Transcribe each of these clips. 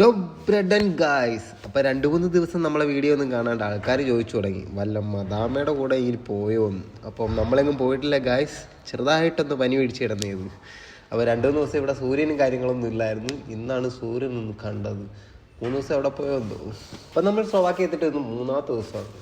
ഡൊബ്രഡൻ guys അപ്പൊ രണ്ടു മൂന്ന് ദിവസം നമ്മളെ വീഡിയോ ഒന്നും കാണാണ്ട് ആൾക്കാർ ചോദിച്ചു തുടങ്ങി. വല്ല മദാമയുടെ കൂടെ ഇങ്ങനെ പോയോ അപ്പം നമ്മളെങ്ങും പോയിട്ടില്ല ഗായ്സ് ചെറുതായിട്ടൊന്ന് പനി പിടിച്ച് കിടന്നിരുന്നു അപ്പോൾ രണ്ടു മൂന്ന് ദിവസം ഇവിടെ സൂര്യനും കാര്യങ്ങളൊന്നും ഇല്ലായിരുന്നു. ഇന്നാണ് സൂര്യൻ ഒന്ന് കണ്ടത്. മൂന്ന് ദിവസം എവിടെ പോയോ എന്തോ. അപ്പം നമ്മൾ സ്ലോവാക്കി എത്തിയിട്ട് ഇന്ന് മൂന്നാമത്തെ ദിവസമാണ്.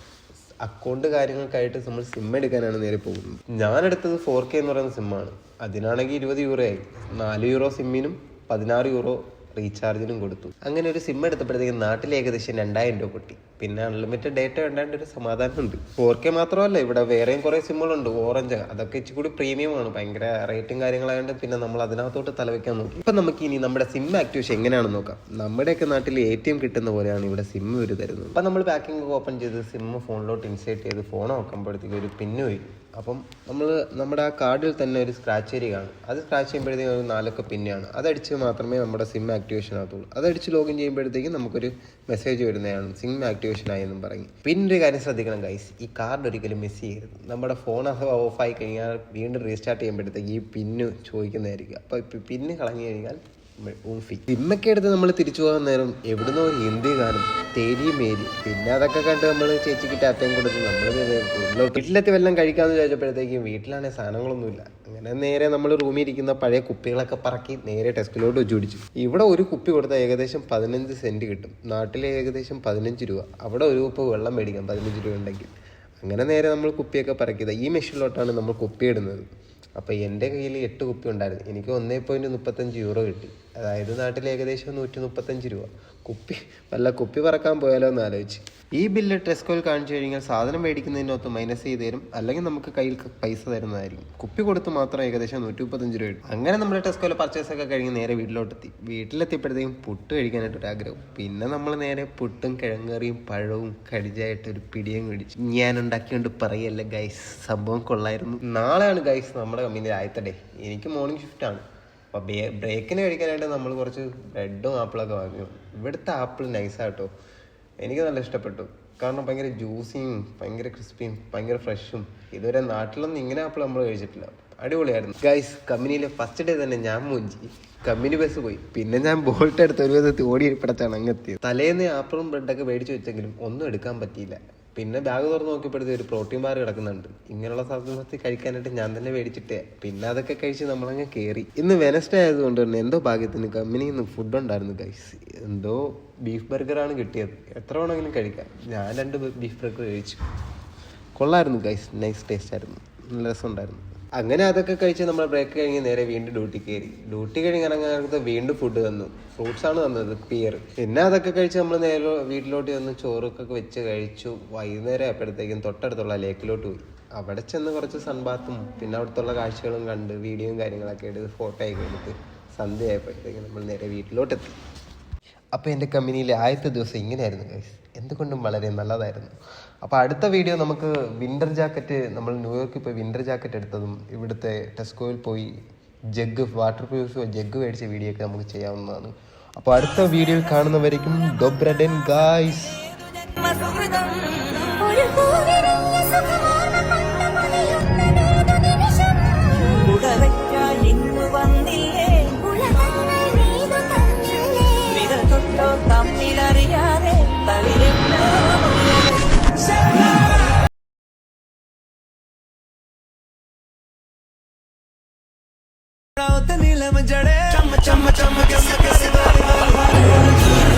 അക്കൗണ്ട് കാര്യങ്ങൾക്കായിട്ട് നമ്മൾ സിം എടുക്കാനാണ് നേരെ പോകുന്നത്. ഞാൻ എടുത്തത് ഫോർ കെ എന്ന് പറയുന്ന സിമ്മാണ് അതിനാണെങ്കിൽ ഇരുപത് യൂറോ ആയി. നാല് യൂറോ സിമ്മിനും പതിനാറ് യൂറോ റീചാർജിനും കൊടുത്തു. അങ്ങനെ ഒരു സിം എടുത്തപ്പോഴത്തേക്കും നാട്ടിൽ ഏകദേശം രണ്ടായിരം രൂപ പൊട്ടി. പിന്നെ അൺലിമിറ്റഡ് ഡേറ്റ വേണ്ടാണ്ട് ഒരു സമാധാനമുണ്ട്. ഫോർ കെ മാത്രമല്ല ഇവിടെ വേറെയും കുറേ സിമ്മുകളുണ്ട് ഓറഞ്ച് അതൊക്കെ ഇച്ചിരി കൂടി പ്രീമിയം ആണ്. ഭയങ്കര റേറ്റും കാര്യങ്ങളായതുകൊണ്ട് പിന്നെ നമ്മൾ അതിനകത്തോട്ട് തലവെക്കാൻ നോക്കി. ഇപ്പം നമുക്ക് ഇനി നമ്മുടെ സിം ആക്ടിവേഷൻ എങ്ങനെയാണെന്ന് നോക്കാം. നമ്മുടെയൊക്കെ നാട്ടിൽ എ ടി എം കിട്ടുന്ന പോലെയാണ് ഇവിടെ സിം ഒരു തരുന്നത്. അപ്പം നമ്മൾ പാക്കിംഗ് ഓപ്പൺ ചെയ്ത് സിം ഫോണിലോട്ട് ഇൻസേർട്ട് ചെയ്ത് ഫോൺ നോക്കുമ്പോഴത്തേക്ക് ഒരു പിന്നു വരും. അപ്പം നമ്മൾ നമ്മുടെ ആ കാർഡിൽ തന്നെ ഒരു സ്ക്രാച്ച് ഏരിയ കാണും. അത് സ്ക്രാച്ച് ചെയ്യുമ്പോഴത്തേക്കും ഒരു നാലൊക്കെ പിന്നെയാണ് അതടിച്ച് മാത്രമേ നമ്മുടെ സിം ആക്ടിവേഷൻ ആകത്തുള്ളൂ അതടിച്ച് ലോഗിൻ ചെയ്യുമ്പോഴത്തേക്കും നമുക്കൊരു മെസ്സേജ് വരുന്നതാണ് സിം ആക്ടിവേഷൻ ആയെന്നും പറഞ്ഞ്. പിന്നെ ഒരു കാര്യം ശ്രദ്ധിക്കണം ഗൈസ് ഈ കാർഡ് ഒരിക്കലും മിസ് ചെയ്യരുത്. നമ്മുടെ ഫോൺ അഥവാ ഓഫായി കഴിഞ്ഞാൽ വീണ്ടും റീസ്റ്റാർട്ട് ചെയ്യുമ്പോഴത്തേക്ക് ഈ പിന്ന് ചോദിക്കുന്നതായിരിക്കും. അപ്പോൾ പിന്ന് കളഞ്ഞു കഴിഞ്ഞാൽ സിമ്മൊക്കെ എടുത്ത് നമ്മൾ തിരിച്ചു പോകാൻ നേരം എവിടുന്നോ ഒരു ഹിന്ദി ഗാനം തേരി മേരി പിന്നെ അതൊക്കെ കണ്ട് നമ്മൾ ചേച്ചിക്ക് ടാറ്റയും കൊടുത്ത് നമ്മൾ വീട്ടിലെത്തി വല്ലതും കഴിക്കാമെന്ന് ചോദിച്ചപ്പോഴത്തേക്കും വീട്ടിലാണെങ്കിൽ സാധനങ്ങളൊന്നുമില്ല. അങ്ങനെ നേരെ നമ്മൾ റൂമിൽ ഇരിക്കുന്ന പഴയ കുപ്പികളൊക്കെ പറക്കി നേരെ ടെസ്റ്റിലോട്ട് വെച്ച് പിടിച്ചു. ഇവിടെ ഒരു കുപ്പി കൊടുത്താൽ ഏകദേശം പതിനഞ്ച് സെന്റ് കിട്ടും. നാട്ടിൽ ഏകദേശം പതിനഞ്ച് രൂപ. അവിടെ ഒരു കുപ്പ് വെള്ളം മേടിക്കാം പതിനഞ്ച് രൂപ ഉണ്ടെങ്കിൽ. അങ്ങനെ നേരെ നമ്മൾ കുപ്പിയൊക്കെ പറക്കിയത് ഈ മെഷീനിലോട്ടാണ് നമ്മൾ കുപ്പി ഇടുന്നത്. അപ്പോൾ എന്റെ കയ്യിൽ എട്ട് കുപ്പി ഉണ്ടായിരുന്നു. എനിക്ക് ഒന്നേ പോയിന്റ് മുപ്പത്തഞ്ച് യൂറോ കിട്ടി. അതായത് നാട്ടിൽ ഏകദേശം നൂറ്റി മുപ്പത്തഞ്ച് രൂപ. കുപ്പി വല്ല കുപ്പി പറക്കാൻ പോയാലോ എന്ന് ആലോചിച്ച്. ഈ ബില്ല് ടെസ്കോയിൽ കാണിച്ചു കഴിഞ്ഞാൽ സാധനം മേടിക്കുന്നതിനകത്ത് മൈനസ് ചെയ്ത് തരും. അല്ലെങ്കിൽ നമുക്ക് കയ്യിൽ പൈസ തരുന്നതായിരിക്കും. കുപ്പി കൊടുത്ത് മാത്രം ഏകദേശം നൂറ്റി മുപ്പത്തഞ്ച് രൂപ അങ്ങനെ നമ്മൾ ടെസ്കോയിലെ പർച്ചേസ് ഒക്കെ കഴിഞ്ഞ് നേരെ വീട്ടിലോട്ടെത്തി. വീട്ടിലെത്തിയപ്പോഴത്തേക്കും പുട്ട് കഴിക്കാനായിട്ട് ഒരു ആഗ്രഹം. പിന്നെ നമ്മൾ നേരെ പുട്ടും കിഴങ്ങറിയും പഴവും കടിച്ചായിട്ട് ഒരു പിടിയും കടിച്ചു ഞാൻ ഉണ്ടാക്കിയോണ്ട് പറയല്ല ഗൈസ് സംഭവം കൊള്ളായിരുന്നു. നാളെയാണ് ഗൈസ് നമ്മുടെ കമ്പനിയിൽ ആദ്യത്തെ ഡേ എനിക്ക് മോർണിംഗ് ഷിഫ്റ്റ് ആണ്. അപ്പോൾ ബ്രേക്കിന് കഴിക്കാനായിട്ട് നമ്മൾ കുറച്ച് ബ്രെഡും ആപ്പിളൊക്കെ വാങ്ങി. ഇവിടുത്തെ ആപ്പിൾ നൈസാട്ടോ എനിക്ക് നല്ല ഇഷ്ടപ്പെട്ടു. കാരണം ഭയങ്കര ജ്യൂസിയും ഭയങ്കര ക്രിസ്പിയും ഭയങ്കര ഫ്രഷും ഇതുവരെ നാട്ടിലൊന്നും ഇങ്ങനെ ആപ്പിൾ നമ്മൾ കഴിച്ചിട്ടില്ല. അടിപൊളിയായിരുന്നു. ഗൈസ് കമ്പനിയിലെ ഫസ്റ്റ് ഡേ തന്നെ ഞാൻ മുഞ്ചി. കമ്പനി ബസ് പോയി. പിന്നെ ഞാൻ ബോൾട്ട് എടുത്ത് ഒരു വിധത്തിൽ ഓടി ഇരിപ്പടച്ചാണ് അങ്ങെത്തിയത് തലേന്ന് ആപ്പിളും ബ്രെഡൊക്കെ മേടിച്ചു വെച്ചെങ്കിലും ഒന്നും എടുക്കാൻ പറ്റിയില്ല. പിന്നെ ബാഗ് തുറന്ന് നോക്കിയപ്പോഴത്തെ ഒരു പ്രോട്ടീൻ ബാർ കിടക്കുന്നുണ്ട്. ഇങ്ങനെയുള്ള സാധനത്തിൽ കഴിക്കാനായിട്ട് ഞാൻ തന്നെ മേടിച്ചിട്ടേ. പിന്നെ അതൊക്കെ കഴിച്ച് നമ്മളങ്ങ് കയറി ഇന്ന് വെനസ്ഡേ ആയതുകൊണ്ട് തന്നെ എന്തോ ഭാഗ്യത്തിന് കമ്പനിയിൽ ഫുഡ് ഉണ്ടായിരുന്നു കഴിച്ച് എന്തോ ബീഫ് ബർഗറാണ് കിട്ടിയത്. എത്ര വേണമെങ്കിലും കഴിക്കാം. ഞാൻ രണ്ട് ബീഫ് ബർഗർ കഴിച്ചു. കൊള്ളായിരുന്നു ഗൈസ് നൈസ് ടേസ്റ്റ് ആയിരുന്നു. നല്ല രസമുണ്ടായിരുന്നു. അങ്ങനെ അതൊക്കെ കഴിച്ച് നമ്മൾ ബ്രേക്ക് കഴിഞ്ഞ് നേരെ വീണ്ടും ഡ്യൂട്ടി കയറി. ഡ്യൂട്ടി കഴിഞ്ഞ് ഇറങ്ങാനത്ത് വീണ്ടും ഫുഡ് തന്നു. ഫ്രൂട്ട്സ് ആണ് തന്നത് പിയർ പിന്നെ അതൊക്കെ കഴിച്ച് നമ്മൾ നേരെ വീട്ടിലോട്ട് വന്ന് ചോറൊക്കെ വെച്ച് കഴിച്ചു. വൈകുന്നേരം ആയപ്പോഴത്തേക്കും തൊട്ടടുത്തുള്ള ലേക്കിലോട്ട് പോയി. അവിടെ ചെന്ന് കുറച്ച് സൺബാത്തും പിന്നെ അവിടുത്തുള്ള കാഴ്ചകളും കണ്ട് വീഡിയോയും കാര്യങ്ങളൊക്കെ എടുത്ത് ഫോട്ടോ ഒക്കെ എടുത്ത് സന്ധ്യ ആയപ്പോഴത്തേക്കും നമ്മൾ നേരെ വീട്ടിലോട്ടെത്തി. അപ്പോൾ എന്റെ കമ്പനിയിലെ ആദ്യത്തെ ദിവസം ഇങ്ങനെയായിരുന്നു ഗൈസ് എന്തുകൊണ്ടും വളരെ നല്ലതായിരുന്നു. അപ്പോൾ അടുത്ത വീഡിയോ നമുക്ക് വിന്റർ ജാക്കറ്റ് നമ്മൾ ന്യൂയോർക്കിൽ പോയി വിന്റർ ജാക്കറ്റ് എടുത്തതും ഇവിടുത്തെ ടെസ്കോയിൽ പോയി ജഗ് വാട്ടർ പ്രൂഫ് ജഗ് മേടിച്ച വീഡിയോ ഒക്കെ നമുക്ക് ചെയ്യാവുന്നതാണ്. അപ്പോൾ അടുത്ത വീഡിയോയിൽ കാണുന്നവരേക്കും ഡൊബ്രഡൻ ഗായ്സ് நிலம் ஜடே சம்ம சம்ம சம்ம சம்ம கருவாரி